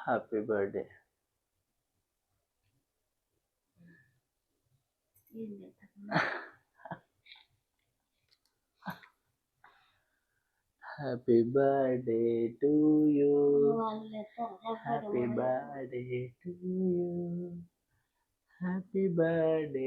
Happy birthday ఏం చేస్తాను happy birthday to you వాళ్ళు చేస్తారు happy birthday to you happy birthday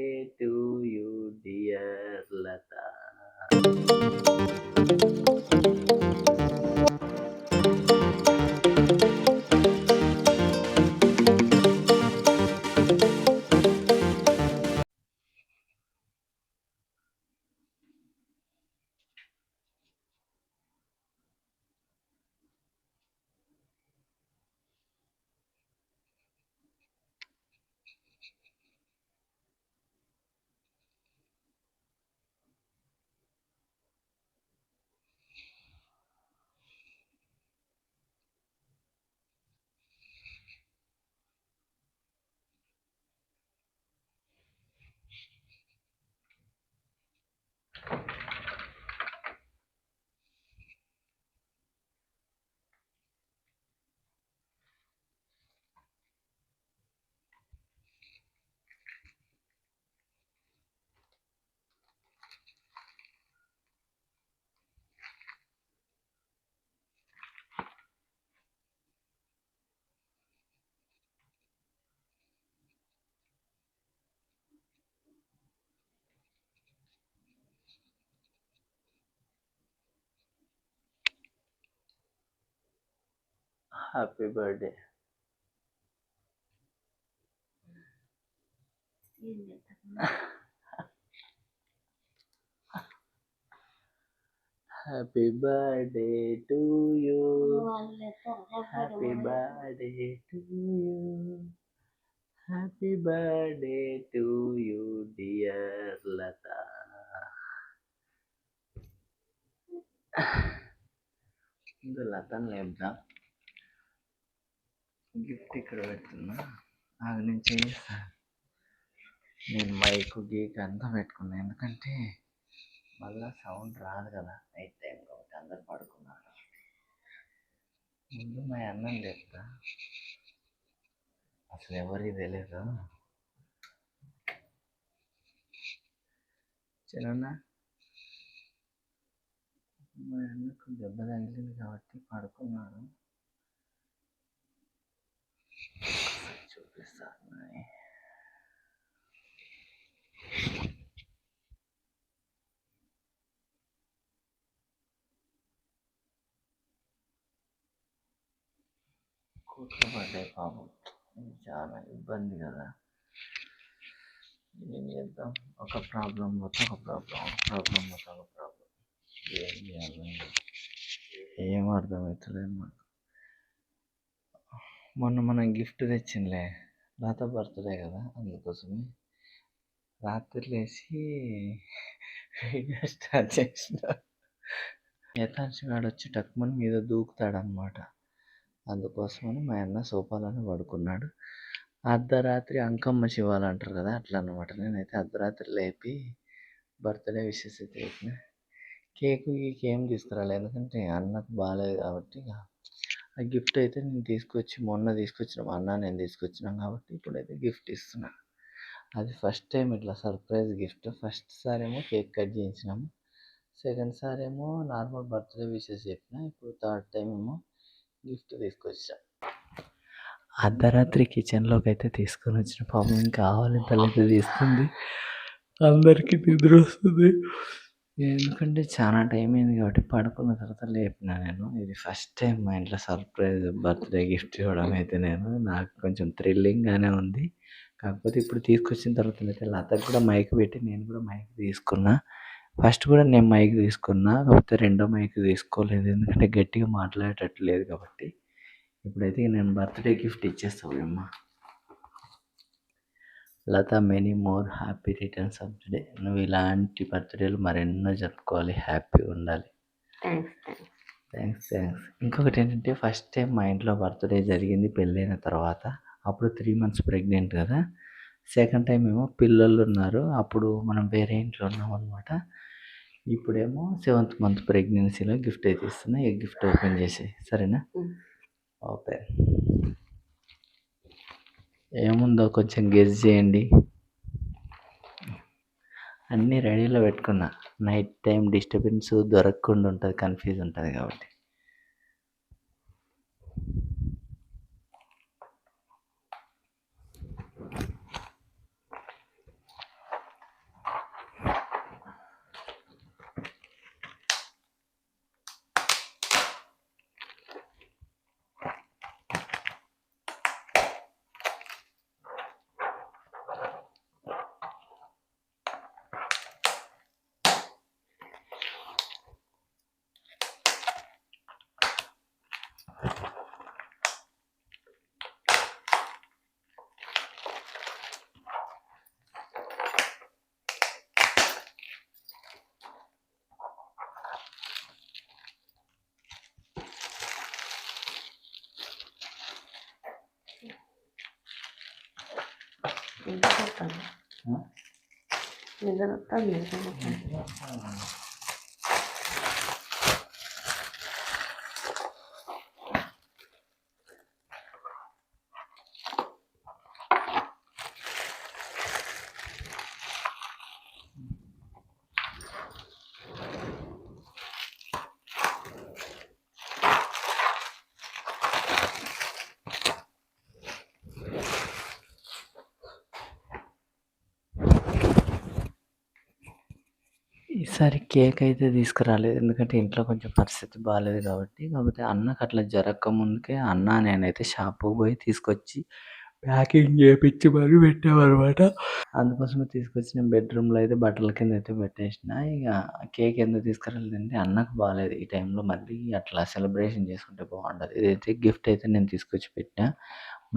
to you dear Latha happy birthday ఏం చేస్తాను హ్యాపీ బర్త్డే టు యూ వాళ్ళు చేస్తారు happy birthday to you happy birthday to you dear Latha ముందు లతను లేపుదాం గిఫ్ట్ ఇక్కడ పెడుతున్నా అది నుంచి చేస్తా నేను మైక్ గీక్ అంతా పెట్టుకున్నా. ఎందుకంటే మళ్ళా సౌండ్ రాదు కదా. నైట్ టైం కాబట్టి అందరు పడుకున్నారు. ముందు మా అన్నం చెప్తా అసలు ఎవరికి తెలియదు చిన్న మా అన్నకు దెబ్బ తగిలింది కాబట్టి పడుకున్నాడు చూపిస్తాను పడ్డాయి పాపం చాలా ఇబ్బంది కదా. ఏం చేద్దాం? ఒక ప్రాబ్లం మొత్తం ఒక ప్రాబ్లం ఒక ప్రాబ్లం మొత్తం ఒక ప్రాబ్లం ఏం చేయాలి? ఏం అర్థమవుతలేదు మాకు. మొన్న మనం గిఫ్ట్ తెచ్చిందిలే లత బర్త్డే కదా అందుకోసమే. రాత్రి లేచి వీడియో స్టార్ట్ చేసిన. యథాంశ గాడు వచ్చి టక్మన్ మీద దూకుతాడనమాట అందుకోసమని మా అన్న సోఫాలోనే పడుకున్నాడు. అర్ధరాత్రి అంకమ్మ శివాలు అంటారు కదా అట్లా అనమాట నేనైతే అర్ధరాత్రి లేపి బర్త్డే విషెస్ అయితే కేకు కేక్ గీక్ ఏం తీసుకురాలేదు ఎందుకంటే అన్నకు బాగాలేదు కాబట్టి ఆ గిఫ్ట్ అయితే నేను తీసుకొచ్చి మొన్న తీసుకొచ్చిన మా అన్న నేను తీసుకొచ్చినాం కాబట్టి ఇప్పుడైతే గిఫ్ట్ ఇస్తున్నాను అది ఫస్ట్ టైం ఇట్లా సర్ప్రైజ్ గిఫ్ట్. ఫస్ట్ సార్ ఏమో కేక్ కట్ చేయించినాము. సెకండ్ సార్ ఏమో నార్మల్ బర్త్డే విషెస్ చెప్పిన ఇప్పుడు థర్డ్ టైం ఏమో గిఫ్ట్ తీసుకొచ్చా అర్ధరాత్రి కిచెన్లోకి అయితే తీసుకొని వచ్చిన పాపం ఇంకా తల్లి తీస్తుంది. అందరికీ నిద్ర వస్తుంది. ఎందుకంటే చాలా టైం అయింది కాబట్టి పడుకున్న తర్వాత లేపిన నేను. ఇది ఫస్ట్ టైం మా ఇంట్లో సర్ప్రైజ్ బర్త్డే గిఫ్ట్ ఇవ్వడం అయితే నేను. నాకు కొంచెం థ్రిల్లింగ్గానే ఉంది. కాకపోతే ఇప్పుడు తీసుకొచ్చిన తర్వాత అయితే లతకు కూడా మైక్ పెట్టి నేను కూడా మైక్ తీసుకున్నా. ఫస్ట్ కూడా నేను మైక్ తీసుకున్నా. కాకపోతే రెండో మైక్ తీసుకోలేదు. ఎందుకంటే గట్టిగా మాట్లాడేటట్టు లేదు కాబట్టి. ఇప్పుడైతే నేను బర్త్డే గిఫ్ట్ ఇచ్చేస్తాను అమ్మా. Latha many more happy returns of the day ఇలాంటి బర్త్డేలు మరెన్నో జరుపుకోవాలి. హ్యాపీగా ఉండాలి. థ్యాంక్స్ థ్యాంక్స్ థ్యాంక్స్ థ్యాంక్స్ ఇంకొకటి ఏంటంటే ఫస్ట్ టైం మా ఇంట్లో బర్త్డే జరిగింది పెళ్ళైన తర్వాత. అప్పుడు త్రీ మంత్స్ ప్రెగ్నెంట్ కదా. సెకండ్ టైం ఏమో పిల్లలు ఉన్నారు. అప్పుడు మనం వేరే ఇంట్లో ఉన్నాం అనమాట ఇప్పుడేమో సెవెంత్ మంత్ ప్రెగ్నెన్సీలో గిఫ్ట్ అయితే ఇస్తున్నా. ఈ గిఫ్ట్ ఓపెన్ చేసి సరేనా. ఓపెన్. ఏముందో కొంచెం గెస్ చేయండి. అన్నీ రెడీలో పెట్టుకున్నా. నైట్ టైం డిస్టర్బెన్స్ దొరకకుండా ఉంటుంది కన్ఫ్యూజ్ ఉంటుంది కాబట్టి. 寝なかったんだ。寝なかったん、ఈసారి కేక్ అయితే తీసుకురాలేదు. ఎందుకంటే ఇంట్లో కొంచెం పరిస్థితి బాగాలేదు కాబట్టి. కాకపోతే అన్నకు అట్లా జరగక ముందుకే అన్న నేనైతే షాపుకి పోయి తీసుకొచ్చి ప్యాకింగ్ చేపించి మరి పెట్టామన్నమాట. అందుకోసమే తీసుకొచ్చి నేను బెడ్రూమ్లో అయితే బట్టల కింద అయితే పెట్టేసిన. ఇక కేక్ ఎందుకు తీసుకురాలేదంటే అన్నకు బాగాలేదు ఈ టైంలో మళ్ళీ అట్లా సెలబ్రేషన్ చేసుకుంటే బాగుండదు. ఇదైతే గిఫ్ట్ అయితే నేను తీసుకొచ్చి పెట్టిన.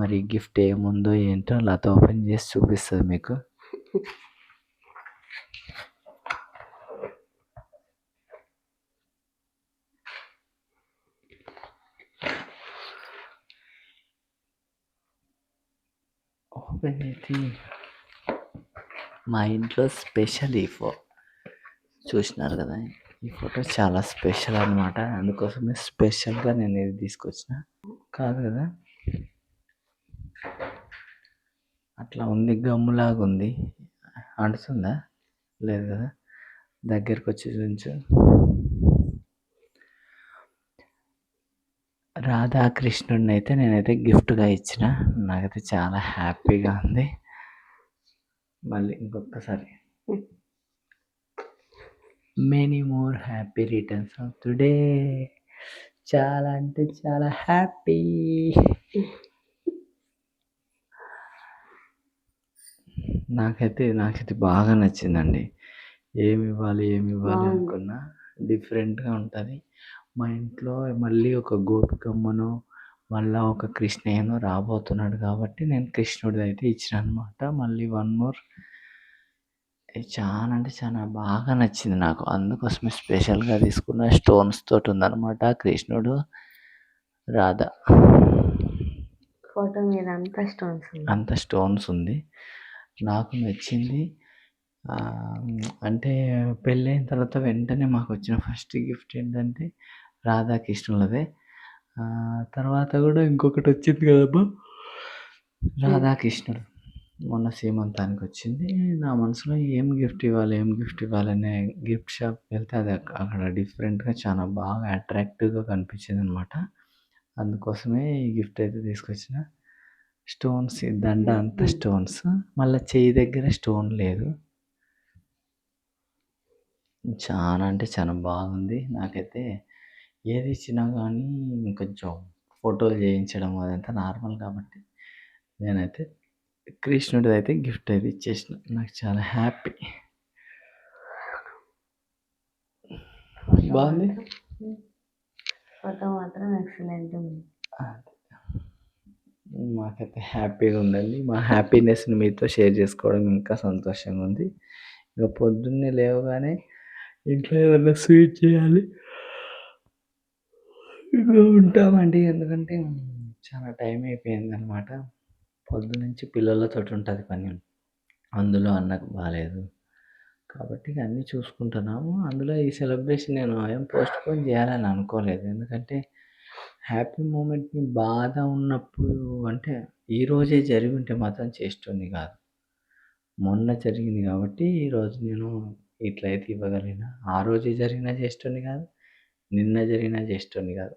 మరి గిఫ్ట్ ఏముందో ఏంటో లత ఓపెన్ చేసి చూపిస్తుంది మీకు. ఓపెన్ అయితే మా ఇంట్లో స్పెషల్ ఈ ఫో చూసినారు కదా? ఈ ఫోటో చాలా స్పెషల్ అనమాట అందుకోసమే స్పెషల్గా నేను ఇది తీసుకొచ్చిన. కాదు కదా? అట్లా ఉంది గమ్ములాగా ఉంది అంటుతుందా లేదు కదా? దగ్గరికి వచ్చి చూపించు. రాధాకృష్ణుడిని అయితే నేనైతే గిఫ్ట్గా ఇచ్చిన. నాకైతే చాలా హ్యాపీగా ఉంది. మళ్ళీ ఇంకొకసారి. Many more happy returns of today చాలా అంటే చాలా హ్యాపీ. నాకైతే నాకైతే బాగా నచ్చిందండి. ఏమి ఇవ్వాలి ఏమి ఇవ్వాలి. అనుకున్నా డిఫరెంట్గా ఉంటుంది. మా ఇంట్లో మళ్ళీ ఒక గోపికమ్మను మళ్ళా ఒక కృష్ణయ్యను రాబోతున్నాడు కాబట్టి నేను కృష్ణుడిది అయితే ఇచ్చిన అనమాట మళ్ళీ వన్ మోర్ చాలా అంటే చాలా బాగా నచ్చింది నాకు. అందుకోసమే స్పెషల్గా తీసుకున్న స్టోన్స్ తోటి ఉందన్నమాట కృష్ణుడు రాధ. ఫోటో మీద అంతా స్టోన్స్ ఉంది. అంత స్టోన్స్ ఉంది. నాకు నచ్చింది. అంటే పెళ్ళైన తర్వాత వెంటనే మాకు వచ్చిన ఫస్ట్ గిఫ్ట్ ఏంటంటే రాధాకృష్ణులదే తర్వాత కూడా ఇంకొకటి వచ్చింది కదమ్మా రాధాకృష్ణుడు. మొన్న సీమంతానికి వచ్చింది. నా మనసులో ఏం గిఫ్ట్ ఇవ్వాలి ఏం గిఫ్ట్ ఇవ్వాలనే గిఫ్ట్ షాప్కి వెళ్తే అది అక్కడ డిఫరెంట్గా చాలా బాగా అట్రాక్టివ్గా కనిపించింది అనమాట అందుకోసమే ఈ గిఫ్ట్ అయితే తీసుకొచ్చిన. స్టోన్స్ దండ అంతా స్టోన్స్. మళ్ళీ చెయ్యి దగ్గర స్టోన్ లేదు. చాలా అంటే చాలా బాగుంది. నాకైతే ఏది ఇచ్చినా కానీ కొంచెం ఫోటోలు చేయించడం అదంతా నార్మల్ కాబట్టి నేనైతే కృష్ణుడిది అయితే గిఫ్ట్ అయితే ఇచ్చేసిన. నాకు చాలా హ్యాపీ. బాగుంది? ఫోటో మాత్రం ఎక్సలెంట్ ఉంది. మాకైతే హ్యాపీగా ఉందండి. మా హ్యాపీనెస్ని మీతో షేర్ చేసుకోవడం ఇంకా సంతోషంగా ఉంది. ఇక పొద్దున్నే లేవగానే ఇంట్లో ఏదైనా స్వీట్ చేయాలి. ఇలా ఉంటామండి ఎందుకంటే చాలా టైం అయిపోయింది అనమాట పొద్దునుంచి పిల్లలతో ఉంటుంది పని అందులో అన్నకు బాగాలేదు కాబట్టి ఇక అన్నీ చూసుకుంటున్నాము అందులో ఈ సెలబ్రేషన్ నేను ఏం పోస్ట్ పోన్ చేయాలని అనుకోలేదు ఎందుకంటే హ్యాపీ మూమెంట్‌ని బాధ ఉన్నప్పుడు అంటే, ఈరోజే జరిగి ఉంటే మాత్రం చేస్తుంది కాదు. మొన్న జరిగింది కాబట్టి ఈరోజు నేను ఇట్లయితే ఇవ్వగలిగిన. ఆ రోజే జరిగినా చేస్తుంది కాదు. నిన్న జరిగినా చేసేటోడిని కాదు.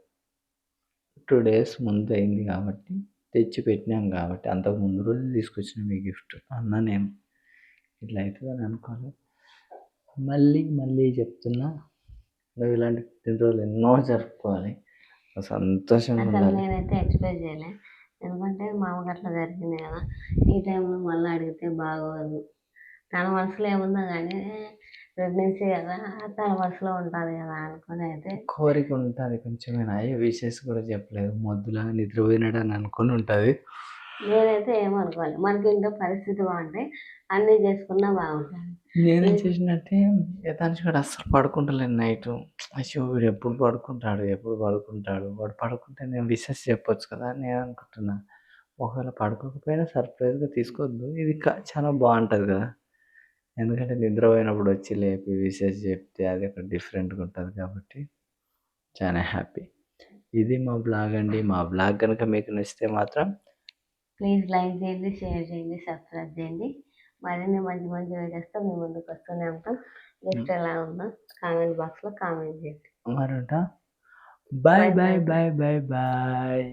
2 డేస్ ముందు అయింది కాబట్టి తెచ్చి పెట్టినాం కాబట్టి అంతకు ముందు రోజు తీసుకొచ్చినాం ఈ గిఫ్ట్ అన్నా నేను. ఇట్లా అయితదని అనుకోలే. మళ్ళీ మళ్ళీ చెప్తున్నా. నువ్వు ఇలాంటి పుట్టినరోజులు ఎన్నో జరుపుకోవాలి. సంతోషంగా ఉండాలి. నేనైతే ఎక్స్‌పెక్ట్ చేయలే. ఎందుకంటే మా అమ్మకి అట్లా జరిగింది కదా! ఈ టైంలో మళ్ళీ అడిగితే బాగోదు. తన మనసులో ఏముందో గానీ ప్రెగ్నెన్సీ కదా! తన మనసులో ఉంటది కదా! అనుకోని అయితే కోరిక ఉంటది కొంచెమైనా. అయ్యో! విషెస్ కూడా చెప్పలేదు. మొద్దులాగా నిద్రపోయినాడని అనుకోని ఉంటది. నేనైతే ఏమనుకోలే. మనకి ఇంట్లో పరిస్థితి బాగుంటే అన్నీ చేసుకున్నా బాగుంటది. నేనేం చేసినంటే యథాంష్ గాడు అస్సలు పడుకుంటలేడు నైటు. అయ్యో! వీడు ఎప్పుడు పడుకుంటాడు? ఎప్పుడు పడుకుంటాడు? వాడు పడుకుంటే నేను విషెస్ చెప్పొచ్చు కదా! అని నేను అనుకుంటున్నా. ఒకవేళ పడుకోకపోయినా సర్ప్రైజ్‌గా తీసుకోవద్దు. ఇది చాలా బావుంటది కదా! ఎందుకంటే నిద్రపోయినప్పుడు వచ్చి లేపి విషెస్ చెప్తే అది ఒక డిఫరెంట్‌గా ఉంటది కాబట్టి చాలా హ్యాపీ. ఇది మా బ్లాగ్ అండి. మా బ్లాగ్ గనుక మీకు నచ్చితే మాత్రం ప్లీజ్ లైక్ చేయండి, షేర్ చేయండి, సబ్స్క్రైబ్ చేయండి. మరిన్ని మంచి మంచి వీడియోస్‌తో మీ ముందుకు వస్తూనే ఉంటాం. గిఫ్ట్ ఎలా ఉందో కామెంట్ బాక్స్‌లో కామెంట్ చేయండి. మరుంటా. Bye bye bye bye bye.